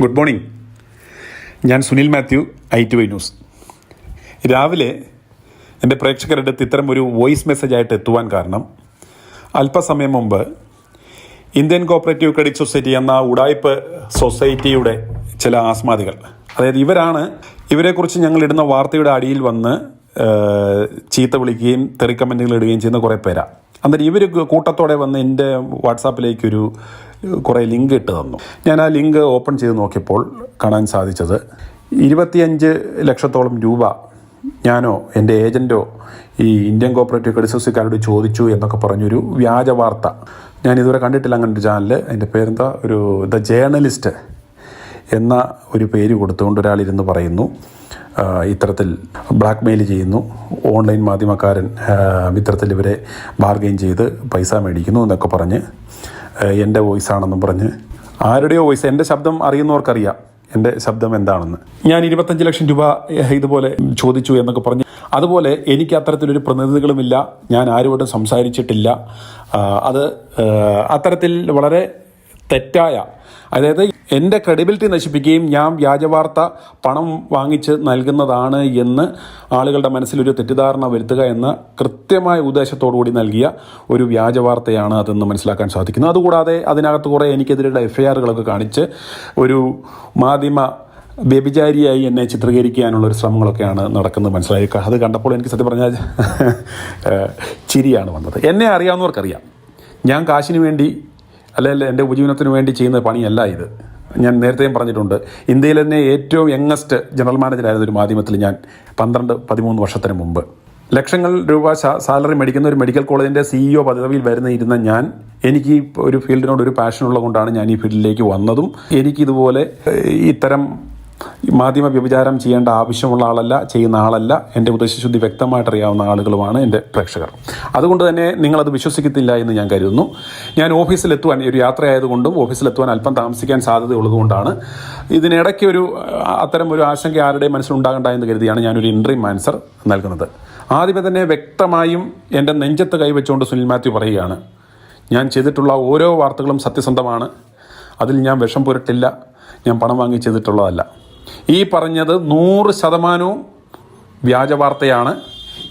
Good morning ഞാൻ Sunil Mathew I T Y news രാവിലെ എന്റെ പ്രേക്ഷകരുടെ അടുത്ത് ഇത്തരം ഒരു വോയിസ് മെസ്സേജ് ആയിട്ട് എത്തുവാൻ കാരണം അല്പസമയം മുമ്പ് ഇന്ത്യൻ കോപ്പറേറ്റീവ് ക്രെഡിറ്റ് സൊസൈറ്റി എന്ന ഉടായ്പ് സൊസൈറ്റിയുടെ ചില ആസ്മാദികൾ അതായത് ഇവരാണ് ഇവരെക്കുറിച്ച് ഞങ്ങൾ ഇടുന്ന വാർത്തയുടെ അടിയിൽ വന്ന് ചീത്ത വിളിക്കുകയും തെറി കമന്റുകൾ ഇടുകയും ചെയ്യുന്ന കുറേ പേരാണ് അന്നേരം ഇവർ കൂട്ടത്തോടെ വന്ന് എന്റെ വാട്സാപ്പിലേക്കൊരു കുറേ ലിങ്ക് ഇട്ട് തന്നു. ഞാൻ ആ ലിങ്ക് ഓപ്പൺ ചെയ്ത് നോക്കിയപ്പോൾ കാണാൻ സാധിച്ചത് ഇരുപത്തിയഞ്ച് ലക്ഷത്തോളം രൂപ ഞാനോ എന്റെ ഏജന്റോ ഈ ഇന്ത്യൻ കോപ്പറേറ്റീവ് ക്രെഡിറ്റ് സൊസൈറ്റിക്കാരോട് ചോദിച്ചു എന്നൊക്കെ പറഞ്ഞൊരു വ്യാജ വാർത്ത. ഞാൻ ഇതുവരെ കണ്ടിട്ടില്ല അങ്ങനെ ഒരു ചാനൽ എന്റെ പേരെന്താ? ഒരു ദ ജേർണലിസ്റ്റ് എന്ന ഒരു പേര് കൊടുത്തുകൊണ്ട് ഒരാളിരുന്ന് പറയുന്നു. ഇത്തരത്തിൽ ബ്ലാക്ക് മെയിൽ ചെയ്യുന്നു. ഓൺലൈൻ മാധ്യമക്കാരൻ ഇത്തരത്തിൽ ഇവരെ ബാർഗെയിൻ ചെയ്ത് പൈസ മേടിക്കുന്നു എന്നൊക്കെ പറഞ്ഞ് എന്റെ വോയിസ് ആണെന്നും പറഞ്ഞ്. ആരുടെയോ വോയിസ്? എന്റെ ശബ്ദം അറിയുന്നവർക്കറിയാം. എന്റെ ശബ്ദം എന്താണെന്ന്. ഞാൻ ഇരുപത്തഞ്ച് ലക്ഷം രൂപ ഇതുപോലെ ചോദിച്ചു എന്നൊക്കെ പറഞ്ഞ്. അതുപോലെ എനിക്ക് അത്തരത്തിലൊരു പ്രതിനിധികളുമില്ല. ഞാൻ ആരോടും സംസാരിച്ചിട്ടില്ല. അത് അത്തരത്തിൽ വളരെ തെറ്റായ അതായത് എന്റെ ക്രെഡിബിലിറ്റി നശിപ്പിക്കുകയും ഞാൻ വ്യാജവാർത്ത പണം വാങ്ങിച്ച് നൽകുന്നതാണ് എന്ന് ആളുകളുടെ മനസ്സിലൊരു തെറ്റിദ്ധാരണ വരുത്തുക എന്ന കൃത്യമായ ഉദ്ദേശത്തോടുകൂടി നൽകിയ ഒരു വ്യാജവാർത്തയാണ് അതെന്ന് മനസ്സിലാക്കാൻ സാധിക്കുന്നു. അതുകൂടാതെ അതിനകത്ത് കുറേ എനിക്കെതിരെയുള്ള എഫ് ഐ ആറുകളൊക്കെ കാണിച്ച് ഒരു മാധ്യമ വ്യഭിചാരിയായി എന്നെ ചിത്രീകരിക്കാനുള്ള ഒരു ശ്രമങ്ങളൊക്കെയാണ് നടക്കുന്നത് മനസ്സിലായി. അത് കണ്ടപ്പോൾ എനിക്ക് സത്യം പറഞ്ഞാൽ ചിരിയാണ് വന്നത്. എന്നെ അറിയാവുന്നവർക്കറിയാം. ഞാൻ കാശിന് വേണ്ടി അല്ലെങ്കിൽ എന്റെ ഉപജീവനത്തിന് വേണ്ടി ചെയ്യുന്ന പണിയല്ല ഇത്. ഞാൻ നേരത്തെയും പറഞ്ഞിട്ടുണ്ട് ഇന്ത്യയിൽ തന്നെ ഏറ്റവും യങ്ങസ്റ്റ് ജനറൽ മാനേജറായിരുന്ന ഒരു മാധ്യമത്തിൽ ഞാൻ പന്ത്രണ്ട് പതിമൂന്ന് വർഷത്തിന് മുമ്പ്. ലക്ഷങ്ങൾ രൂപ സാലറി മേടിക്കുന്ന ഒരു മെഡിക്കൽ കോളേജിന്റെ സിഇഒ പദവിയിൽ വരുന്ന ഇരുന്ന ഞാൻ എനിക്ക് ഒരു ഫീൽഡിനോട് ഒരു പാഷൻ ഉള്ളതുകൊണ്ടാണ് ഞാൻ ഈ ഫീൽഡിലേക്ക് വന്നതും എനിക്കിതുപോലെ ഇത്തരം മാധ്യമ വ്യഭിചാരം ചെയ്യേണ്ട ആവശ്യമുള്ള ആളല്ല ചെയ്യുന്ന ആളല്ല. എന്റെ ഉദ്ദേശശുദ്ധി വ്യക്തമായിട്ട് അറിയാവുന്ന ആളുകളുമാണ് എന്റെ പ്രേക്ഷകർ. അതുകൊണ്ട് തന്നെ നിങ്ങളത് വിശ്വസിക്കത്തില്ല എന്ന് ഞാൻ കരുതുന്നു. ഞാൻ ഓഫീസിലെത്തുവാൻ ഒരു യാത്രയായതുകൊണ്ടും ഓഫീസിലെത്തുവാൻ അല്പം താമസിക്കാൻ സാധ്യതയുള്ളതുകൊണ്ടാണ്. ഇതിനിടയ്ക്ക് ഒരു അത്തരം ഒരു ആശങ്ക ആരുടെയും മനസ്സിലുണ്ടാകണ്ട എന്ന് കരുതിയാണ് ഞാനൊരു ഇൻട്രീം ആൻസർ നൽകുന്നത്. ആദ്യമേ തന്നെ വ്യക്തമായും എന്റെ നെഞ്ചത്ത് കൈവച്ചുകൊണ്ട് സുനിൽ മാത്യു പറയുകയാണ്. ഞാൻ ചെയ്തിട്ടുള്ള ഓരോ വാർത്തകളും സത്യസന്ധമാണ്. അതിൽ ഞാൻ വിഷം പുരട്ടില്ല. ഞാൻ പണം വാങ്ങി ചെയ്തിട്ടുള്ളതല്ല. ഈ പറഞ്ഞത് നൂറ് ശതമാനവും വ്യാജവാർത്തയാണ്.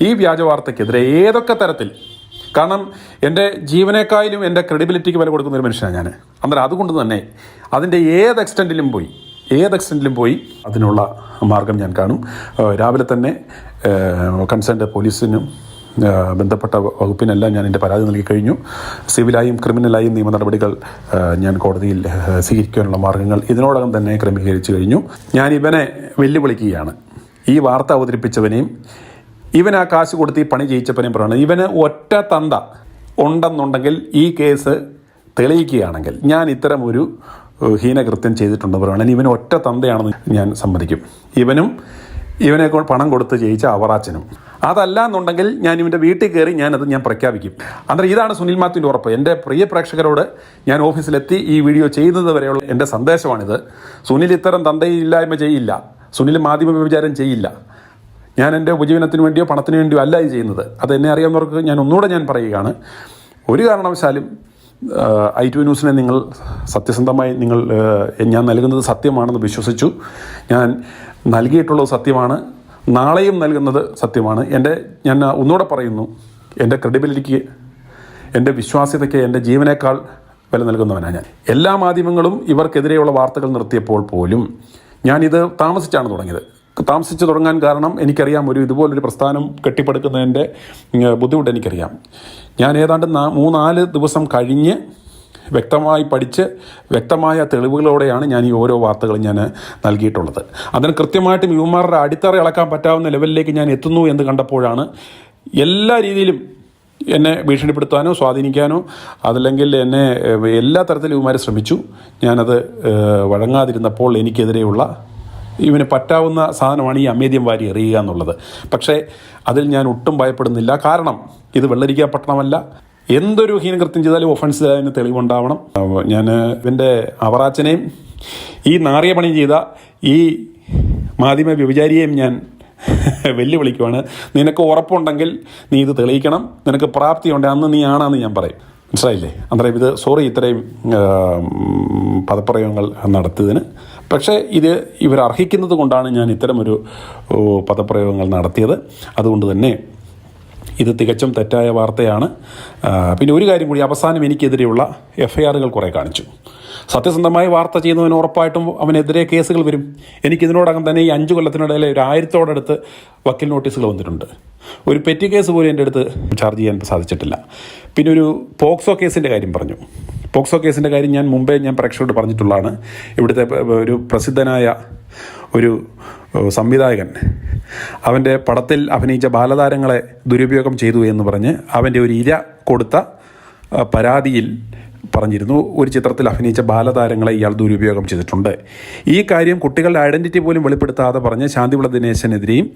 ഈ വ്യാജവാർത്തയ്ക്കെതിരെ ഏതൊക്കെ തരത്തിൽ? കാരണം എന്റെ ജീവനേക്കായാലും എന്റെ ക്രെഡിബിലിറ്റിക്ക് വില കൊടുക്കുന്ന ഒരു മനുഷ്യനാണ് ഞാൻ അന്നേരം അതുകൊണ്ട് തന്നെ അതിന്റെ ഏത് എക്സ്റ്റന്റിലും പോയി ഏത് എക്സ്റ്റന്റിലും പോയി അതിനുള്ള മാർഗം ഞാൻ കാണും. രാവിലെ തന്നെ കൺസേൺഡ് പോലീസിനും ബന്ധപ്പെട്ട വകുപ്പിനെല്ലാം ഞാൻ എന്റെ പരാതി നൽകി കഴിഞ്ഞു. സിവിലായും ക്രിമിനലായും നിയമ നടപടികൾ ഞാൻ കോടതിയിൽ സ്വീകരിക്കാനുള്ള മാർഗങ്ങൾ ഇതിനോടകം തന്നെ ക്രമീകരിച്ചു കഴിഞ്ഞു. ഞാൻ ഇവനെ വെല്ലുവിളിക്കുകയാണ്. ഈ വാർത്ത അവതരിപ്പിച്ചവനെയും ഇവൻ ആ കാശ് കൊടുത്ത് ഈ പണി ചെയ്യിച്ചവനെയും പറയുന്നത് ഇവന് ഒറ്റ തന്ത ഉണ്ടെന്നുണ്ടെങ്കിൽ ഈ കേസ് തെളിയിക്കുകയാണെങ്കിൽ ഞാൻ ഇത്തരം ഒരു ഹീനകൃത്യം ചെയ്തിട്ടുണ്ടെന്ന് പറയുകയാണെങ്കിൽ ഇവൻ ഒറ്റ തന്തയാണെന്ന് ഞാൻ സമ്മതിക്കും. ഇവനും ഇവനെ പണം കൊടുത്ത് ജയിച്ച അവറാച്ചനും. അതല്ല എന്നുണ്ടെങ്കിൽ ഞാൻ ഇവന്റെ വീട്ടിൽ കയറി ഞാനത് ഞാൻ പ്രഖ്യാപിക്കും. അന്നേരം ഇതാണ് സുനിൽ മാത്യുവിന്റെ ഉറപ്പ്. എന്റെ പ്രിയ പ്രേക്ഷകരോട് ഞാൻ ഓഫീസിലെത്തി ഈ വീഡിയോ ചെയ്യുന്നത് വരെയുള്ള എന്റെ സന്ദേശമാണിത്. സുനിൽ ഇത്തരം തന്തയില്ലായ്മ ചെയ്യില്ല. സുനിൽ മാധ്യമ വിചാരം ചെയ്യില്ല. ഞാൻ എന്റെ ഉപജീവനത്തിന് വേണ്ടിയോ പണത്തിന് വേണ്ടിയോ അല്ല ഇത് ചെയ്യുന്നത്. അത് എന്നെ അറിയാവുന്നവർക്ക് ഞാൻ ഒന്നുകൂടെ ഞാൻ പറയുകയാണ്. ഒരു കാരണവശാലും ഐ ടു ന്യൂസിനെ നിങ്ങൾ സത്യസന്ധമായി നിങ്ങൾ ഞാൻ നൽകുന്നത് സത്യമാണെന്ന് വിശ്വസിച്ചു. ഞാൻ നൽകിയിട്ടുള്ളത് സത്യമാണ്. നാളെയും നൽകുന്നത് സത്യമാണ്. എന്റെ ഞാൻ ഒന്നുകൂടെ പറയുന്നു. എന്റെ ക്രെഡിബിലിറ്റിക്ക് എന്റെ വിശ്വാസ്യതയ്ക്ക് എന്റെ ജീവനേക്കാൾ വില നൽകുന്നവനാണ് ഞാൻ. എല്ലാ മാധ്യമങ്ങളും ഇവർക്കെതിരെയുള്ള വാർത്തകൾ നിർത്തിയപ്പോൾ പോലും ഞാനിത് താമസിച്ചാണ് തുടങ്ങിയത്. താമസിച്ച് തുടങ്ങാൻ കാരണം എനിക്കറിയാം. ഒരു ഇതുപോലൊരു പ്രസ്ഥാനം കെട്ടിപ്പടുക്കുന്നതിന്റെ ബുദ്ധിമുട്ട് എനിക്കറിയാം. ഞാൻ ഏതാണ്ട് മൂന്നാൽ ദിവസം കഴിഞ്ഞ് വ്യക്തമായി പഠിച്ച് വ്യക്തമായ തെളിവുകളോടെയാണ് ഞാൻ ഈ ഓരോ വാർത്തകളും ഞാൻ നൽകിയിട്ടുള്ളത്. അതിന് കൃത്യമായിട്ടും യുവമാരുടെ അടിത്തറ ഇളക്കാൻ പറ്റാവുന്ന ലെവലിലേക്ക് ഞാൻ എത്തുന്നു എന്ന് കണ്ടപ്പോഴാണ് എല്ലാ രീതിയിലും എന്നെ ഭീഷണിപ്പെടുത്താനോ സ്വാധീനിക്കാനോ അതല്ലെങ്കിൽ എന്നെ എല്ലാ തരത്തിലും ഇവന്മാർ ശ്രമിച്ചു. ഞാനത് വഴങ്ങാതിരുന്നപ്പോൾ എനിക്കെതിരെയുള്ള ഇവന് പറ്റാവുന്ന സാധനമാണ് ഈ അമേദ്യം വാരി എറിയുക എന്നുള്ളത്. പക്ഷേ അതിൽ ഞാൻ ഒട്ടും ഭയപ്പെടുന്നില്ല. കാരണം ഇത് വെള്ളരിക്ക പട്ടണമല്ല. എന്തൊരു ഹീനകൃത്യം ചെയ്താലും ഒഫൻസ് അതിന് തെളിവുണ്ടാവണം. ഞാൻ ഇവന്റെ അവറാച്ചനെയും ഈ നാറിയ പണി ചെയ്ത ഈ മാധ്യമ വ്യഭിചാരിയെയും ഞാൻ വെല്ലുവിളിക്കുവാണ്. നിനക്ക് ഉറപ്പുണ്ടെങ്കിൽ നീ ഇത് തെളിയിക്കണം. നിനക്ക് പ്രാപ്തിയുണ്ട്. അന്ന് നീ ആണെന്ന് ഞാൻ പറയും. മനസ്സിലായില്ലേ? അന്നേരം ഇത് സോറി ഇത്രയും പദപ്രയോഗങ്ങൾ നടത്തിയതിന്. പക്ഷേ ഇത് ഇവർ അർഹിക്കുന്നത് കൊണ്ടാണ് ഞാൻ ഇത്തരമൊരു പദപ്രയോഗങ്ങൾ നടത്തിയത്. അതുകൊണ്ട് തന്നെ ഇത് തികച്ചും തെറ്റായ വാർത്തയാണ്. പിന്നെ ഒരു കാര്യം കൂടി അവസാനം എനിക്കെതിരെയുള്ള എഫ് ഐ ആറുകൾ കുറേ കാണിച്ചു. സത്യസന്ധമായി വാർത്ത ചെയ്യുന്നവന് ഉറപ്പായിട്ടും അവനെതിരെ കേസുകൾ വരും. എനിക്കിതിനോടകം തന്നെ ഈ അഞ്ച് കൊല്ലത്തിനിടയിൽ ഒരു ആയിരത്തോടടുത്ത് വക്കീൽ നോട്ടീസുകൾ വന്നിട്ടുണ്ട്. ഒരു പെറ്റി കേസ് പോലും എന്റെ അടുത്ത് ചാർജ് ചെയ്യാൻ സാധിച്ചിട്ടില്ല. പിന്നെ ഒരു പോക്സോ കേസിന്റെ കാര്യം പറഞ്ഞു. പോക്സോ കേസിന്റെ കാര്യം ഞാൻ മുമ്പേ ഞാൻ പ്രേക്ഷകരോട് പറഞ്ഞിട്ടുള്ളതാണ്. ഇവിടുത്തെ ഒരു പ്രസിദ്ധനായ ഒരു സംവിധായകൻ. അവന്റെ പടത്തിൽ അഭിനയിച്ച ബാലതാരങ്ങളെ ദുരുപയോഗം ചെയ്തു എന്ന് പറഞ്ഞ് അവന്റെ ഒരു ഇര കൊടുത്ത പരാതിയിൽ പറഞ്ഞിരുന്നു. ഒരു ചിത്രത്തിൽ അഭിനയിച്ച ബാലതാരങ്ങളെ ഇയാൾ ദുരുപയോഗം ചെയ്തിട്ടുണ്ട്. ഈ കാര്യം കുട്ടികളുടെ ഐഡന്റിറ്റി പോലും വെളിപ്പെടുത്താതെ പറഞ്ഞ് ശാന്തിവിള ദിനേശനെതിരെയും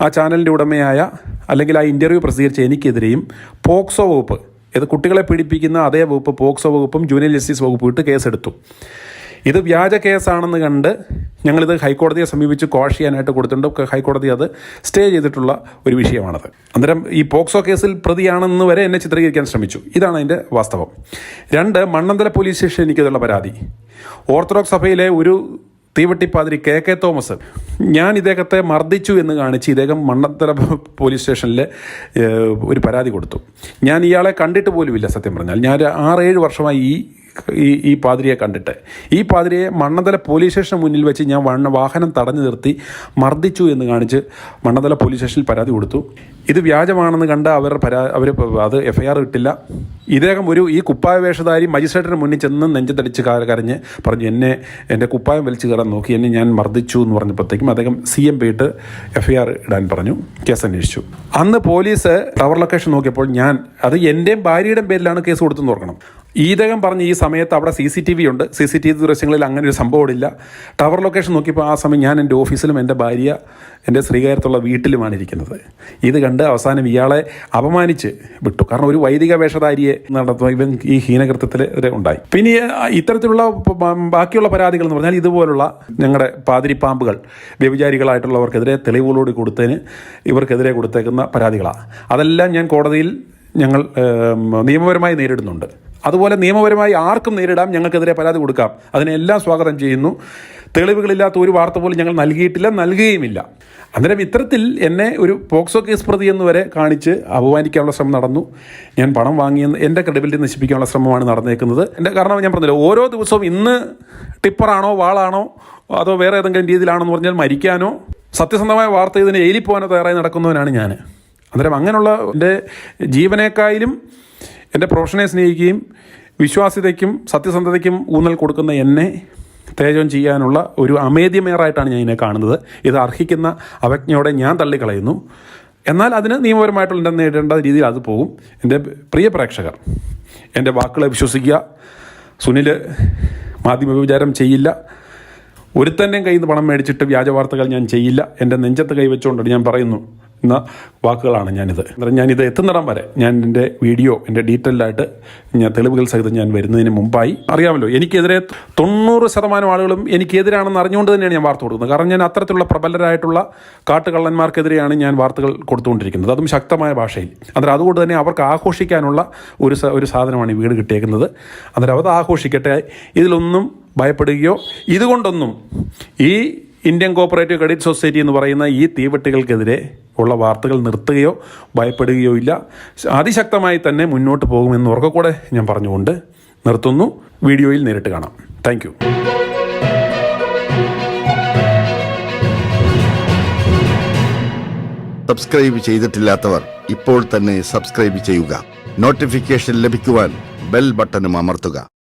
ആ ചാനലിന്റെ ഉടമയായ അല്ലെങ്കിൽ ആ ഇന്റർവ്യൂ പ്രസിദ്ധീകരിച്ച എനിക്കെതിരെയും പോക്സോ വകുപ്പ് ഇത് കുട്ടികളെ പീഡിപ്പിക്കുന്ന അതേ വകുപ്പ് പോക്സോ വകുപ്പും ജൂനിയർ ജസ്റ്റിസ് വകുപ്പും ഇട്ട് കേസെടുത്തു. ഇത് വ്യാജ കേസാണെന്ന് കണ്ട് ഞങ്ങളിത് ഹൈക്കോടതിയെ സമീപിച്ച് കോഷ് ചെയ്യാനായിട്ട് കൊടുത്തിട്ടുണ്ട്. ഹൈക്കോടതി അത് സ്റ്റേ ചെയ്തിട്ടുള്ള ഒരു വിഷയമാണത്. അന്നേരം ഈ പോക്സോ കേസിൽ പ്രതിയാണെന്ന് വരെ എന്നെ ചിത്രീകരിക്കാൻ ശ്രമിച്ചു. ഇതാണ് അതിന്റെ വാസ്തവം. രണ്ട് മണ്ണന്തല പോലീസ് സ്റ്റേഷൻ എനിക്കതുള്ള പരാതി. ഓർത്തഡോക്സ് സഭയിലെ ഒരു തീവട്ടിപ്പാതിരി കെ കെ തോമസ് ഞാൻ ഇദ്ദേഹത്തെ മർദ്ദിച്ചു എന്ന് കാണിച്ച് ഇദ്ദേഹം മണ്ണത്തല പോലീസ് സ്റ്റേഷനിൽ ഒരു പരാതി കൊടുത്തു. ഞാൻ ഇയാളെ കണ്ടിട്ട് പോലുമില്ല സത്യം പറഞ്ഞാൽ. ഞാൻ ആറേഴ് വർഷമായി ഈ ഈ ഈ പാതിരിയെ കണ്ടിട്ട്. ഈ പാതിരിയെ മണ്ണന്തല പോലീസ് സ്റ്റേഷന് മുന്നിൽ വെച്ച് ഞാൻ വാഹനം തടഞ്ഞു നിർത്തി മർദ്ദിച്ചു എന്ന് കാണിച്ച് മണ്ണന്തല പോലീസ് സ്റ്റേഷനിൽ പരാതി കൊടുത്തു. ഇത് വ്യാജമാണെന്ന് കണ്ട് അവർ പരാ അവർ അത് എഫ് ഐ ആർ ഇട്ടില്ല. ഇദ്ദേഹം ഒരു ഈ കുപ്പായ വേഷധാരി മജിസ്ട്രേറ്റിന് മുന്നിൽ ചെന്ന് നെഞ്ചത്തടിച്ച് കരഞ്ഞ് പറഞ്ഞു എന്നെ എന്റെ കുപ്പായം വലിച്ചു കയറാൻ നോക്കി എന്നെ ഞാൻ മർദ്ദിച്ചു എന്ന് പറഞ്ഞപ്പോഴത്തേക്കും അദ്ദേഹം സി എം പോയിട്ട് എഫ് ഐ ആർ ഇടാൻ പറഞ്ഞു കേസ് അന്വേഷിച്ചു. അന്ന് പോലീസ് ടവർ ലൊക്കേഷൻ നോക്കിയപ്പോൾ ഞാൻ അത് എന്റെയും ഭാര്യയുടെയും പേരിലാണ് കേസ് കൊടുത്തെന്ന് ഓർക്കണം. ഈതകം പറഞ്ഞ് ഈ സമയത്ത് അവിടെ സി സി ടി വി ഉണ്ട്. സി സി ടി വി ദൃശ്യങ്ങളിൽ അങ്ങനെ ഒരു സംഭവമില്ല ടവർ ലൊക്കേഷൻ നോക്കിയപ്പോൾ ആ സമയം ഞാൻ എന്റെ ഓഫീസിലും എന്റെ ഭാര്യ എന്റെ ശ്രീകാര്യത്തുള്ള വീട്ടിലുമാണ് ഇരിക്കുന്നത്. ഇത് കണ്ട് അവസാനം ഇയാളെ അപമാനിച്ച് വിട്ടു. കാരണം ഒരു വൈദിക വേഷധാരിയെ നടത്തുന്ന ഇവൻ ഈ ഹീനകൃത്യത്തിൽ ഉണ്ടായി. പിന്നെ ഇത്തരത്തിലുള്ള ബാക്കിയുള്ള പരാതികൾ എന്ന് പറഞ്ഞാൽ ഇതുപോലുള്ള ഞങ്ങളുടെ പാതിരിപ്പാമ്പുകൾ വ്യഭിചാരികളായിട്ടുള്ളവർക്കെതിരെ തെളിവുകളോട് കൊടുത്തതിന് ഇവർക്കെതിരെ കൊടുത്തേക്കുന്ന പരാതികളാണ് അതെല്ലാം ഞാൻ കോടതിയിൽ ഞങ്ങൾ നിയമപരമായി നേരിടുന്നുണ്ട്. അതുപോലെ നിയമപരമായി ആർക്കും നേരിടാം ഞങ്ങൾക്കെതിരെ പരാതി കൊടുക്കാം. അതിനെല്ലാം സ്വാഗതം ചെയ്യുന്നു. തെളിവുകളില്ലാത്ത ഒരു വാർത്ത പോലും ഞങ്ങൾ നൽകിയിട്ടില്ല നൽകുകയുമില്ല. അന്നേരം ഇത്തരത്തിൽ എന്നെ ഒരു പോക്സോ കേസ് പ്രതി എന്ന് വരെ കാണിച്ച് അപമാനിക്കാനുള്ള ശ്രമം നടന്നു. ഞാൻ പണം വാങ്ങിയെന്ന് എന്റെ ക്രെഡിബിലിറ്റി നശിപ്പിക്കാനുള്ള ശ്രമമാണ് നടന്നേക്കുന്നത്. എന്റെ കാരണം ഞാൻ പറഞ്ഞില്ല ഓരോ ദിവസവും ഇന്ന് ടിപ്പറാണോ വാളാണോ അതോ വേറെ ഏതെങ്കിലും രീതിയിലാണെന്ന് പറഞ്ഞാൽ മരിക്കാനോ സത്യസന്ധമായ വാർത്ത ഇതിന് എലിപ്പോവാനോ തയ്യാറായി നടക്കുന്നവനാണ് ഞാൻ. അന്നേരം അങ്ങനെയുള്ള എന്റെ ജീവനേക്കായാലും എന്റെ പ്രൊഫഷനെ സ്നേഹിക്കുകയും വിശ്വാസ്യതയ്ക്കും സത്യസന്ധതയ്ക്കും ഊന്നൽ കൊടുക്കുന്ന എന്നെ തേജം ചെയ്യാനുള്ള ഒരു അമേദ്യമേറായിട്ടാണ് ഞാൻ ഇതിനെ കാണുന്നത്. ഇത് അർഹിക്കുന്ന അവജ്ഞയോടെ ഞാൻ തള്ളിക്കളയുന്നു. എന്നാൽ അതിന് നിയമപരമായിട്ടുള്ള നേടേണ്ട രീതിയിൽ അത് പോകും. എന്റെ പ്രിയ പ്രേക്ഷകർ എന്റെ വാക്കുകളെ വിശ്വസിക്കുക. സുനിൽ മാധ്യമ വിചാരം ചെയ്യില്ല. ഒരുത്തന്റെയും കയ്യിൽ നിന്ന് പണം മേടിച്ചിട്ട് വ്യാജ വാർത്തകൾ ഞാൻ ചെയ്യില്ല. എന്റെ നെഞ്ചത്ത് കൈവച്ചുകൊണ്ടാണ് ഞാൻ പറയുന്നു. എന്ന വാക്കുകളാണ് ഞാനിത്. ഞാനിത് എത്തുന്നിടം വരെ ഞാൻ എന്റെ വീഡിയോ എന്റെ ഡീറ്റെയിലായിട്ട് ഞാൻ തെളിവുകൾ സഹിതം ഞാൻ വരുന്നതിന് മുമ്പായി അറിയാമല്ലോ. എനിക്കെതിരെ തൊണ്ണൂറ് ശതമാനം ആളുകളും എനിക്കെതിരാണെന്ന് അറിഞ്ഞുകൊണ്ട് തന്നെയാണ് ഞാൻ വാർത്ത കൊടുക്കുന്നത്. കാരണം ഞാൻ അത്തരത്തിലുള്ള പ്രബലരായിട്ടുള്ള കാട്ടുകള്ളന്മാർക്കെതിരെയാണ് ഞാൻ വാർത്തകൾ കൊടുത്തുകൊണ്ടിരിക്കുന്നത്. അതും ശക്തമായ ഭാഷയിൽ. അന്നേരം അതുകൊണ്ട് തന്നെ അവർക്ക് ആഘോഷിക്കാനുള്ള ഒരു ഒരു സാധനമാണ് ഈ വീട് കിട്ടിയേക്കുന്നത്. അന്നേരം അത് ആഘോഷിക്കട്ടെ ഇതിലൊന്നും ഭയപ്പെടുകയോ ഇതുകൊണ്ടൊന്നും ഈ ഇന്ത്യൻ കോപ്പറേറ്റീവ് ക്രെഡിറ്റ് സൊസൈറ്റി എന്ന് പറയുന്ന ഈ തീവെട്ടികൾക്കെതിരെ ഉള്ള വാർത്തകൾ നിർത്തുകയോ ഭയപ്പെടുകയോ ഇല്ല. അതിശക്തമായി തന്നെ മുന്നോട്ട് പോകുമെന്ന് ഉറക്കെ കൂടെ ഞാൻ പറഞ്ഞുകൊണ്ട് നിർത്തുന്നു. വീഡിയോയിൽ നേരിട്ട് കാണാം. താങ്ക് സബ്സ്ക്രൈബ് ചെയ്തിട്ടില്ലാത്തവർ ഇപ്പോൾ തന്നെ സബ്സ്ക്രൈബ് ചെയ്യുക. നോട്ടിഫിക്കേഷൻ ലഭിക്കുവാൻ ബെൽ ബട്ടണും അമർത്തുക.